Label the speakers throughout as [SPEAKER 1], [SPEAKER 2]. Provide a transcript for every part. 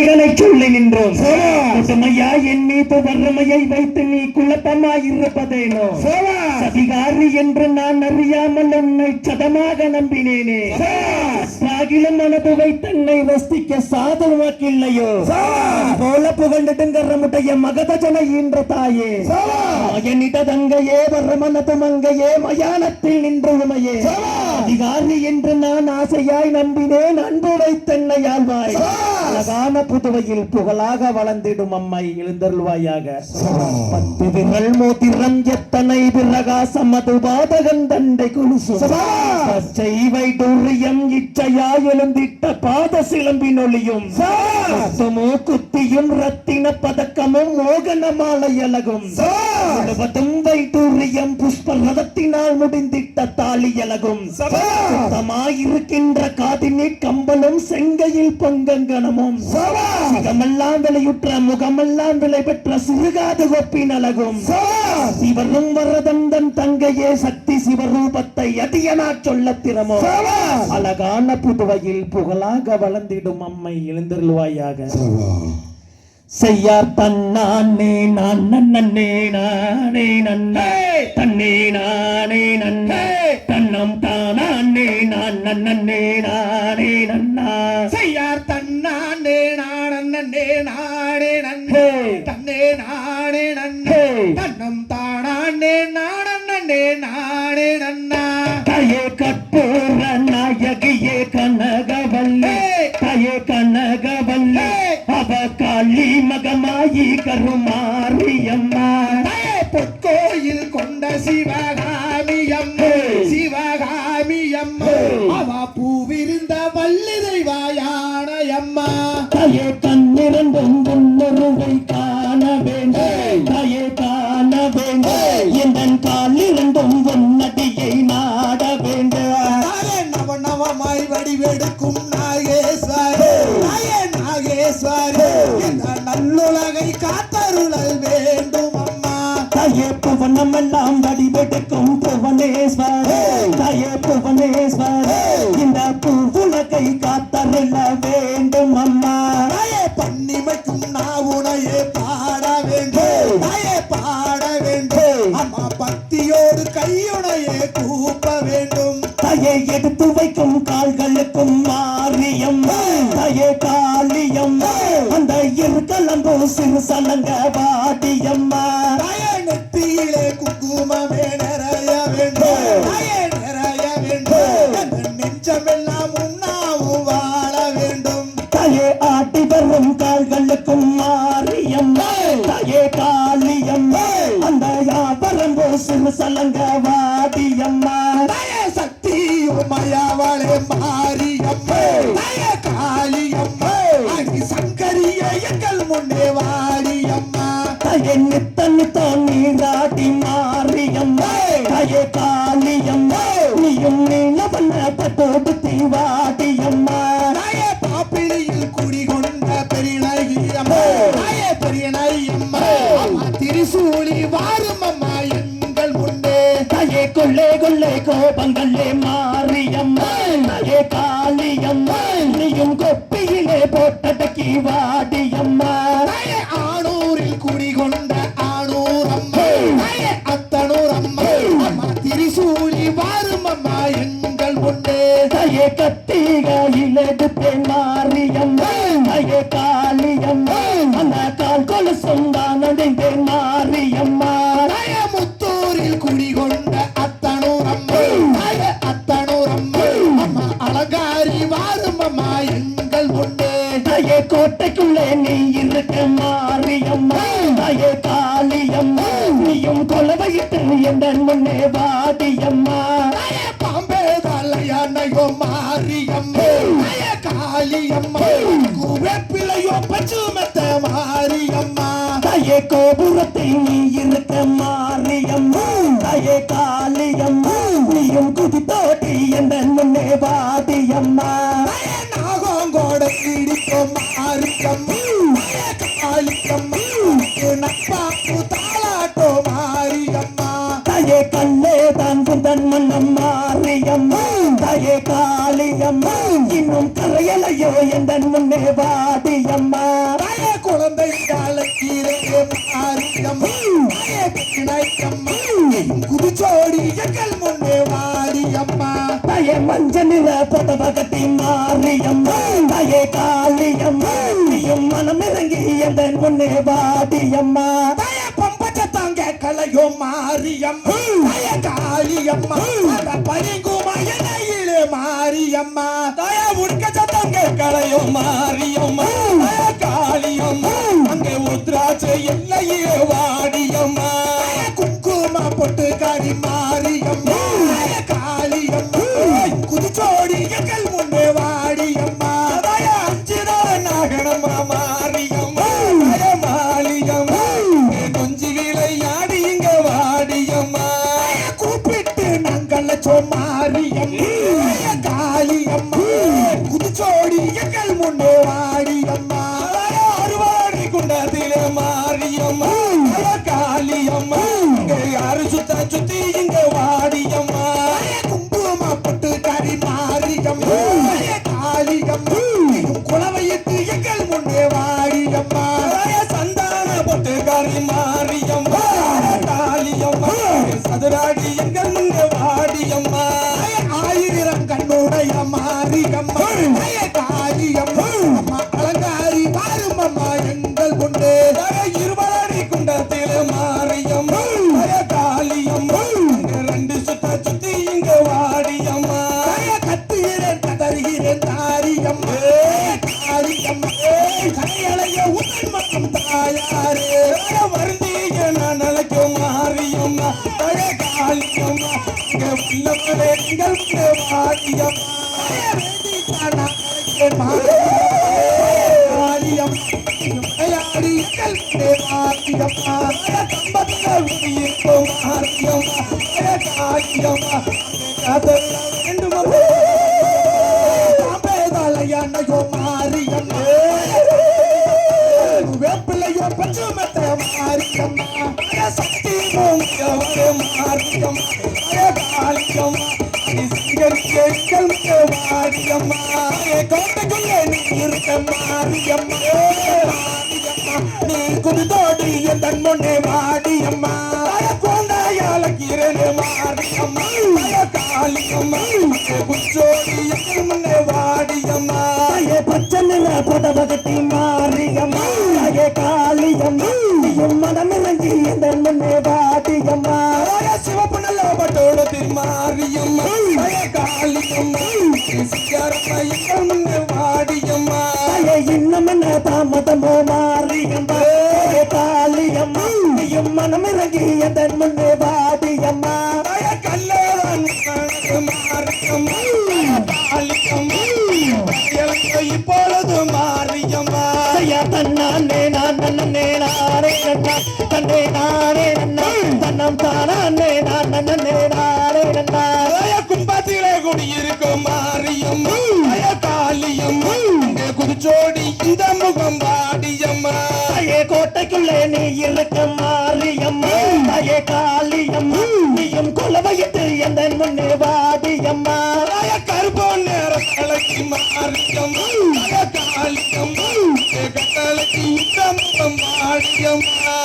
[SPEAKER 1] குறைகளை சொல்லி நின்றோம். கொடுமையா என் மீது வறுமையை வைத்து நீ குழப்பமாய் இருப்பதேனோ சதிகாரி என்று நான் அறியாமல் உன்னை சதமாக நம்பினேனே. சாகிலும் மனது வைத்தன்னை வஸ்திக்க சாதமாக்கில்லையோ போல புகழ்ந்துட்டுங்கிற முட்டைய மகத ஜன ஈன்ற தாயே. மகனிட தங்கையே வர்றமனது மங்கையே மயானத்தில் நின்று உமையே. அதிகாரி என்று நான் ஆசையாய் நம்பினேன் அன்பு வைத்தென்னை ஆழ்வாய். அழகான புதுவையில் புகழாக வளர்ந்திடும் அம்மை எழுந்தருள்வாயாக. பத்து விரல் மோதிரம் எத்தனை பிரகாசம் அது பாதகன் தண்டை கொலுசு. பச்சை வைடூரியம் இச்சையா எழுந்திட்ட பாத சிலம்பின் ஒளியும் குத்தியும் ரத்தின பதக்கமும் மோகன மாலை அழகும். முழுவதும் வைடூரியம் புஷ்ப ரதத்தினால் முடிந்திட்ட தாலி அழகும். சுத்தமாயிருக்கின்ற காதினி கம்பலும் செங்கையில் பொங்கங்கணமும் சிகமெல்லாம் விலையுற்ற முகமெல்லாம் விலை பெற்ற சிறுகாது கொப்பின் அழகும். சிவரும் வரதந்தன் தங்கையே சக்தி சிவரூபத்தை அடியனா சொல்ல திறமோ? அழகான புதுவையில் புகழாக வளர்ந்திடும் அம்மை எழுந்தருள்வாயாக. செய்யார் தன்னானே நான் நன்னே நானே நன்னே. தன்னே நானே நன்னே. தன்னம் தானே நான் நன்னே நானே நன்னா.
[SPEAKER 2] நானே நானே நன்னே. தன்னே நானே நன்னே. தன்னம் தானானே நானே நானே நன்னா.
[SPEAKER 1] தயே கற்பூர நாயகியே கனகவல்லி. தயே கனகவல்லி. அவ காளி மகமாயி கருமாரியம்மா.
[SPEAKER 2] பொற்கோயில் கொண்ட சிவகாமியம்மா. சிவகாமியம்மா. அவ பூவிருந்த வள்ளி தெய்வாயானையம்மா
[SPEAKER 1] தயே கண்ணிரண்டும் உன்னொருவை காண வேண்டும். தயே காண வேண்டும். எந்தன் காலிரண்டும் உன்னடியை நாட வேண்டும்.
[SPEAKER 2] நவ நவமாய் வடிவெடுக்கும் தாயே நாகேஸ்வரி இந்த நல்லுலகை காத்தருளல் வேண்டும் அம்மா.
[SPEAKER 1] தயே புவனம் எல்லாம் வடிவெடுக்கும் புவனேஸ்வரே. தயே எடுத்து கால்களுக்கும் மாரியம் தயே காளியம்மா அந்த இருக்கலம்பு சிறு சலங்க வாடியம்மா
[SPEAKER 2] நெத்தியிலே குங்குமமே நிறைய வேண்டும். நிறைய வேண்டும். என் நெஞ்சமெல்லாம் உண்ணாவும் வாழ வேண்டும்.
[SPEAKER 1] தயே ஆட்டி வரும் கால்களுக்கும் மாரியம் தயே காளியம்மா அந்த யாபரம்போ சிறு சலங்க வாட்டியம்மா பட்டோடு வாடியம்மா
[SPEAKER 2] தாயே பாப்பிலியில் குடிகொண்ட பெரியம்மா தாயே பெரியம்மா அம்மா திரிசூலி வாரும் அம்மா எங்கள் முன்னே.
[SPEAKER 1] தயே கொள்ளே கொள்ளே கோபங்களே காளியம்மா நீயும் கொப்பியிலே போட்டடக்கி வாடியம்மா.
[SPEAKER 2] தயே
[SPEAKER 1] கோட்டைக்குள்ளே நீ இருக்க மாரியம்மா தயே காளியம்மா நீயும் கொலவையிட்டு எந்த முன்னே வாடியம்மா
[SPEAKER 2] பாம்பே தலையானையோ மாரியம்மா தாயே காளியம்மா குவேப்பிலையோ பச்சுமத்த மாரியம்மா
[SPEAKER 1] தயே கோபுரத்தை நீ எந்தன் முன்னே
[SPEAKER 2] பாடி அம்மா. தாயே குழந்தை காலக்கீரையே மாறி அம்மா
[SPEAKER 1] தாயே பெண்ணாய்
[SPEAKER 2] அம்மா குதிச்சோடி எங்கள் முன்னே வாடி அம்மா
[SPEAKER 3] தாயே மஞ்சள் நிற பொதவ கட்டி மாறி அம்மா தாயே காளி அம்மா மனம் இறங்கி எந்தன் முன்னே பாடி
[SPEAKER 2] அம்மா தாயே கலையோ மாறி அம்மா காளி அம்மா பரிங்கோ மாரியம்மா
[SPEAKER 3] தாயா உடுக்க சத்தம் கேட்கலையோ மாரியம்மா காளியம்மா. அங்கே உத்ராட்சை எல்லையே
[SPEAKER 2] வாடி. வாரும் அம்மா எங்கள் முன்னே
[SPEAKER 3] தாய இருபடி குண்டத்திலே மாரியம்மா தாய காளியம்மா இங்க ரெண்டு சுத்த சுத்தி இங்க வாடியம்மா
[SPEAKER 2] தய கத்துகிறேன் கதறுகிறேன் தாரியம்மா காளியம்மா கரையளைய உடன் மட்டும் தாயாரே.
[SPEAKER 3] தாய வருந்திய நான் அழைக்கும் மாரியம்மா தாய காளியம்மா இங்க உள்ளவளே எங்கள் முன்னே வாடியம்மா
[SPEAKER 2] விளையாடி எங்கள் முன்னே உயிர்க்கும்
[SPEAKER 3] தாய கம்பத்துல விடியிருக்கும் மாரியம்மா தாய காளியம்மா காதல்ல வேண்டுமா
[SPEAKER 2] தாம்பேதாலையானையோ மாரியம்மா வேப்பிலையோ பச்சுமத்த மாரியம்மா
[SPEAKER 3] சக்தி பொங்கவரே மாரியம்மா தாய காளியம்மா கோட்டைக்குள்ளே நீ இருக்க மாரியம்மா குதிதோடி என் முன்னே மாடியம்மா தாய கோண்டாயால மாடியம்மா காளியம்மா
[SPEAKER 1] குச்சோ காளியம்மா நீயும் மனமிறங்கி இறங்கி முன்னே வாடியம்மா
[SPEAKER 3] தாய கல்லதான் இப்பொழுது மாறியம்மா
[SPEAKER 1] ஐயா தன்னானே நான் நன்னே நானே நன்னா. தன்னே நானே நன்னா. தன்னம் தானே நான் நன்னே நானே நன்னா.
[SPEAKER 3] கும்பத்திலே குடியிருக்கும் மாறியம்மா தாய குதிச்சோடி இந்த முகம்
[SPEAKER 1] பாடி கோட்டைக்குள்ளே நீ இருக்க மாரியம்மா. தாயே காளியம்மா நீயும் குலவையிட்டு எந்த முன்னே வாடியம்மா.
[SPEAKER 3] தாய கருப்போன் நேர தலைக்கு மாரியம்மா. காளியம்மா இங்கே கட்டளைக்கு இந்த முகம் மாரியம்மா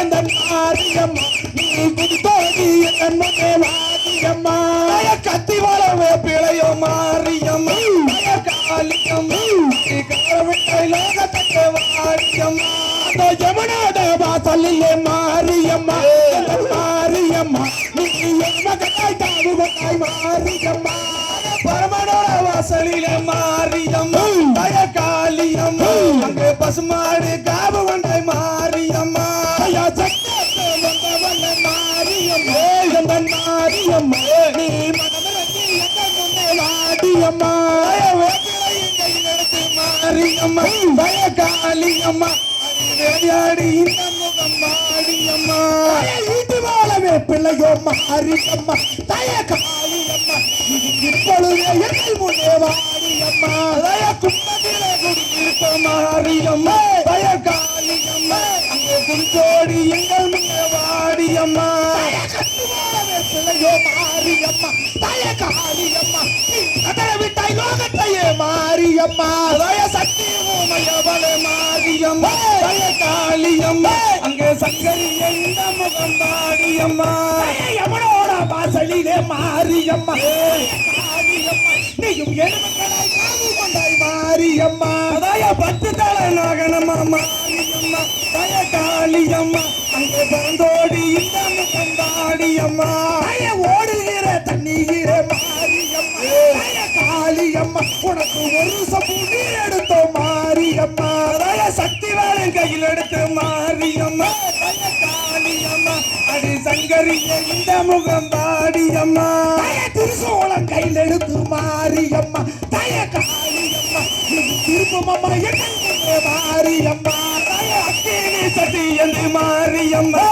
[SPEAKER 3] எந்த மாரியம்மா. நீ புதுத்தோடி என் முன்னே மாரியம்மா. கத்தி வளவே பிழையோ மாரியம்மா. தாய காளியம்மா. நீ அந்த யமுனாட வாசலிலே மாரியம்மா. மாரியம்மா. நீ மகனாய் தாவுவதாய் மாரியம்மா. பரமனோட வாசலிலே மாரியம்மா. தய காளியம்மா. அங்கே பசுமாடு காவு மாரியம்மா தய காளியம்மா விளையாடி இந்த முகம்
[SPEAKER 2] வாழவே பிள்ளையோ மாரியம்மா தய காளியம்மா இது எங்கள் முன்னே வாடியம்மா
[SPEAKER 3] தய அங்கே எங்கள் முன்னே
[SPEAKER 2] பிள்ளையோ விட்டாய் லோகத்தை மாரியம்மா மாரியம்மா
[SPEAKER 3] சக்தி உமையவளே மாரியம்மா தய காளியம்மா அங்கே சங்கரி எந்த முகம் பாடியம்மா
[SPEAKER 2] யமுனோட வாசலிலே மாரியம்மா நீயும் எலும்புகளாய் காவு கொண்டாய் மாரியம்மா
[SPEAKER 3] அதாய பத்து தலை நாகனம்மா மாரியம்மா தய காளியம்மா அங்கே பறந்தோடி இந்த முகம் பாடியம்மா
[SPEAKER 2] தாய ஓடுகிற தண்ணீர மாரியம்மா தாய காளியம்மா உனக்கு ஒரு சப்பு நீர் எடுத்தோம் மாரியம்மா.
[SPEAKER 3] அதாய சக்தி வேலை கையில் எடுத்து மாரியம்மா. தய காளியம்மா அடி சங்கரிய இந்த முகம் பாடியம்மா.
[SPEAKER 2] திருசோளம் கையில் எடுத்து மாரியம்மா. தய காளியம்மா இது திருப்பமம்மா எங்கள் மாரியம்மா
[SPEAKER 3] தய அக்கினி சக்தி என்று மாரியம்மா.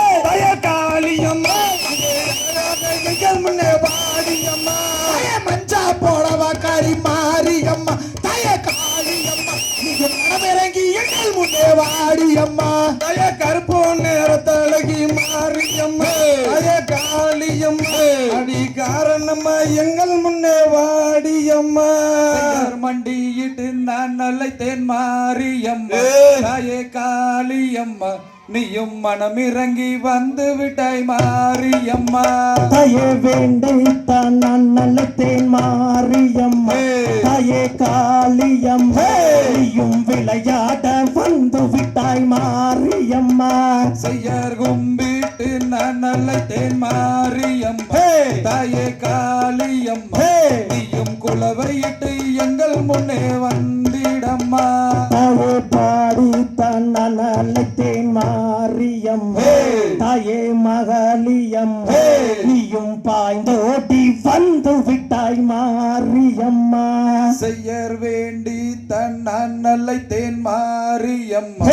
[SPEAKER 3] எங்கள் முன்னே பாடியம்மா
[SPEAKER 2] மஞ்சா போடவா காரி மாரியம்மா. தாய காளியம்மா. நீங்க மனமிறங்கி எங்கள் முன்னே வாடியம்மா.
[SPEAKER 3] தய கருப்பு நேரத்தழகி மாரியம்மா. தய காளியம்மா. அடி காரணம்மா எங்கள் முன்னே வாடியம்மா.
[SPEAKER 4] மண்டியிட்டு நான் நல்லைத்தேன் மாரியம்மா. தாயே காளியம்மா. நீயும் மனமிறங்கி வந்து விட்டாய் மாரியம்மா.
[SPEAKER 1] தாயே வேண்டைத்தான் நான் நல்லத்தேன் மாரியம்மா. தாயே காளியம்மா. நீயும் விளையாட வந்து விட்டாய் மாரியம்மா.
[SPEAKER 4] செய்யார் கும்பிட்டு நான் நல்லைத்தேன் மாரியம்மா. தாயே காளியம்மா. நீயும் குலவையிட்டு எங்கள் முன்னே வந்திடம்மா.
[SPEAKER 1] மாரியம்மா தாயே மகளியம்மா நீயும் பாய்ந்தோடி வந்து விட்டாய் மாரியம்மா.
[SPEAKER 4] செய்யர் வேண்டி தன் நான் நல்லைத்தேன் மாரியம்மா!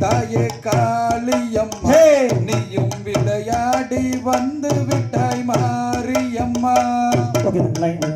[SPEAKER 4] தாயே காளியம்மா! நீயும் விளையாடி வந்து விட்டாய் மாரியம்மா.
[SPEAKER 1] Okay line